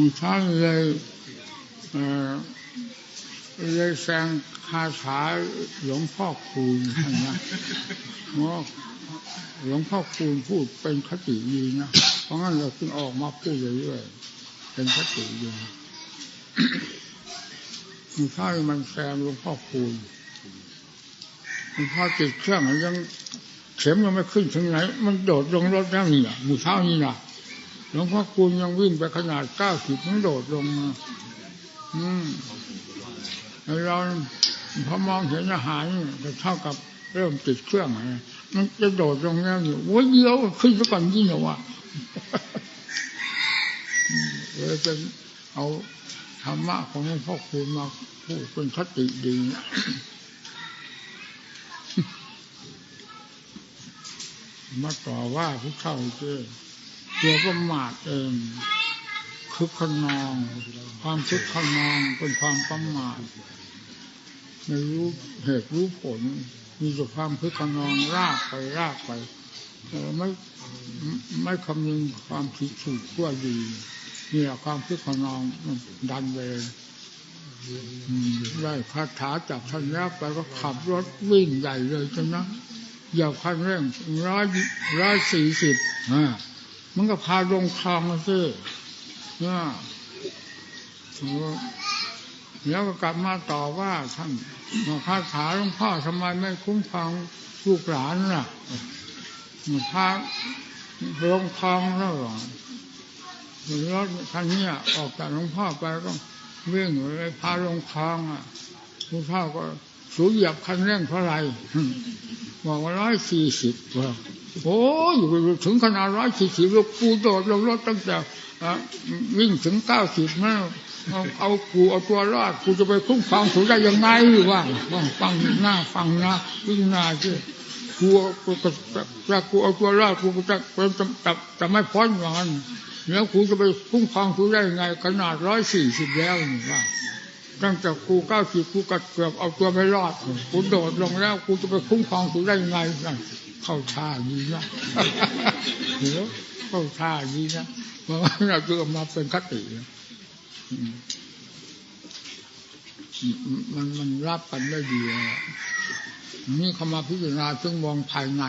มีท่านเลยเออเลยแซงคาถาหลวงพ่อคูณนะหลวงพ่อคูณพูดเป็นคติดีนะ เพราะงั้นเราจึงออกมาพูดเรื่อยๆเป็นคติดีมีท่านมันแซงหลวงพ่อคูณหลวงพ่อติดเครื่องยังเข็มยังไม่ขึ้นถึงไหน มันโดดลงรถแล้วนี่อะมือเท้านี่นะ หลวงพ่อคูณยังวิ่งไปขนาดเก้าสิบมันโดดลงอืมเราพอมองเห็นอาหารนี่ก็เท่ากับเริ่มติดเครื่องมันจะโดดลงแล้วอยู่โอ้ยเดียวขึ้นซะก่อนยิ่งเหรอวะอืมเลยเป็นเอาธรรมะของหลวงพ่อคูณมาพูดเป็นคติดีมาต่อว่าผู้เข้าเจ้ ตัวประมาทเองคึกขนอง ความคึกขนองเป็นความประมาทไม่รู้เหตุรู้ผล มีแต่ความคึกขนองรากไปรากไปไม่ไม่คำนึงความผิดถูกชั่วดีเนี่แหละความคึกขนองดันไปเลยได้คาถาจับทันแล้วไปก็ขับรถวิ่งใหญ่เลยจนนะเหยียบคันเร่งร้อยร้อยสี่สิบอ่า มันก็พาลงคลองมาซิอ่าแล้วก็กลับมาต่อว่าท่านมาคาถาหลวงพ่อทำไมไม่คุ้มครองลูกหลานล่ะมาพาลงคลองแล้วเหรอรถคันนี้ออกจากหลวงพ่อไปก็วิ่งเลยพาลงคลองอะหลวงพ่อก็ สูเหยียบคันเร่งเท่าไรบอกว่าร้อยสี่สิบว่าโอ้อยู่ถึงขนาดร้อยสี่สิบลูกกูโดดลงรถตั้งแต่วิ่งถึงเก้าสิบนะเอาเอากูเอาตัวรอดกูจะไปคุ้มครองถูได้ยังไงว่าฟังหน้าฟังนะวิ่งหน้าที่กูกูจะกูเอาตัวรอดกูจะจะจะไม่พ้นมันแล้วกูจะไปคุ้มครองถูได้ยังไง ขนาดร้อยสี่สิบแล้วนี่ว่า ตั้งแต่กูเก้าสิบกูกัดเกือบเอาตัวไม่รอดกูโดดลงแล้วกูจะไปคุ้มครองกูได้ยังไงนั่เข้าท่าดีนะเดี๋ยวเข้าท่าดีนะเพราะว่าเราจะมาเป็นคติมันมันรับกันได้ดีนี่เขามาพิจารณาซึ่งมองภายใน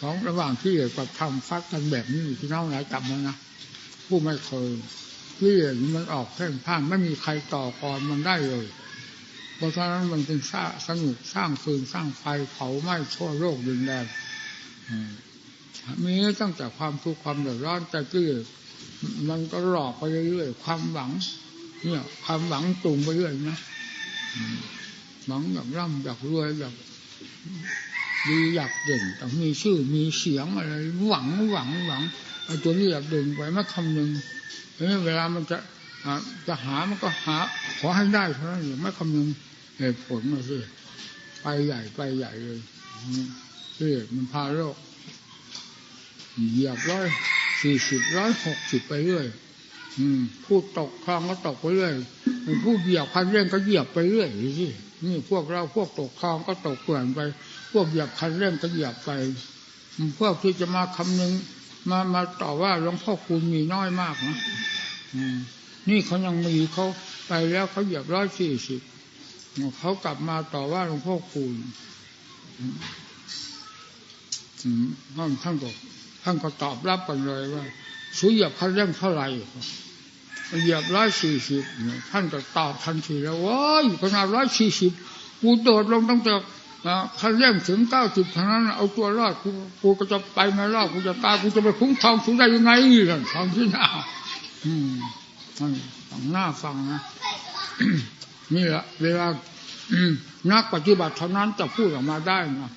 ของระหว่างที่กับทำฟัดกันแบบนี้ที่น้องหลายจำแล้วนะผู้ไม่เคย ที่มันออกเส้นผ่านไม่มีใครต่อกรมันได้เลย เพราะฉะนั้นมันเป็นสร้างสนุกสร้างฟืนสร้างไฟเผาไหม้ทั่วโลกดินแดนมีตั้งแต่ความทุกข์ความเดือดร้อนแต่ที่มันก็หลอกไปเรื่อยๆความหวัง เนี่ย ความหวังตุงไปเรื่อยนะหวังอยากร่ำอยากรวยอยากดีอยากเด่นต้องมีชื่อมีเสียงอะไร หวังหวังหวัง ไอ้ตัวนี้อยากด่นไปไม่คำหนึ่งเวลามันจะจะหามันก็หา ขอให้ได้เท่านั้นเองไม่คำนึงเหตุผลมาสิไปใหญ่ไปใหญ่เลยนี่มันพาโลกเหยียบร้อยสี่สิบร้อยหกสิบไปเรื่อยผู้ตกคลองก็ตกไปเรื่อยผู้เหยียบคันเร่งก็เหยียบไปเรื่อยสินี่พวกเราพวกตกคลองก็ตกเกลื่อนไป พวกเหยียบคันเร่งก็เหยียบไปพวกที่จะมาคำนึง มามาต่อว่าหลวงพ่อคุณมีน้อยมากนะนี่เขายังมีเขาไปแล้วเขาเหยียบร้อยสี่สิบเขากลับมาต่อว่าหลวงพ่อคุณท่านท่านก็ท่านก็ตอบรับกันเลยว่าสูเหยียบคันเรื่องเท่าไหร่เหยียบร้อยสี่สิบท่านก็ตอบทันทีแล้วว้ายขนาดร้อยสี่สิบกูโดดลงตั้งแต่ คันเร่งถึงเก้าสิบเท่านั้นเอาตัวรอดกูกูก็จะไปไม่รอดกูจะตายกูจะไปคุ้มครองสูงได้ยังไงนั่นฟังที่หน้าอืมฟังหน้าฟังนะนี่แหละเวลานักปฏิบัติเท่านั้นจะพูดออกมาได้นะ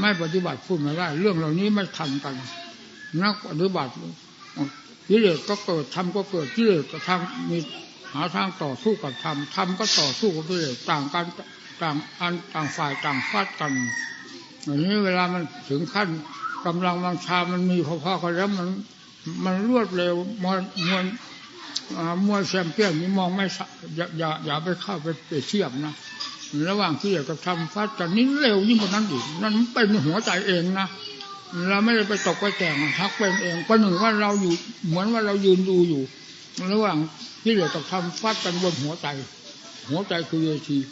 ไม่ปฏิบัติพูดไม่ได้ เรื่องเหล่านี้ไม่ทันกัน นักปฏิบัติกิเลสก็เกิดทำก็เกิดกิเลสก็ทำมี หาทางต่อสู้กับธรรมธรรมก็ต่อสู้กับกิเลสต่างกันต่างอันต่างฝ่ายต่างฟาดกันอย่างนี้เวลามันถึงขั้นกำลังวังชามันมีพอๆกันแล้วมันมันรวดเร็วมวลมวลมวยแชมเปี้ยนนี่มองไม่อย่าอย่าอย่าไปเข้าไปเปรียบเทียบนะระหว่างที่อยากจะทำฟาดกันนี่เร็วยิ่งกว่านั้นอีกนั่นเป็นหัวใจเองนะเราไม่ได้ไปตกไปแต่งทักเป็นเองประหนึ่งว่าเราอยู่เหมือนว่าเรายืนดูอยู่ ระหว่าง ที่เหลือต้องทำฟัดกันบนหัวใจ หัวใจคือเวที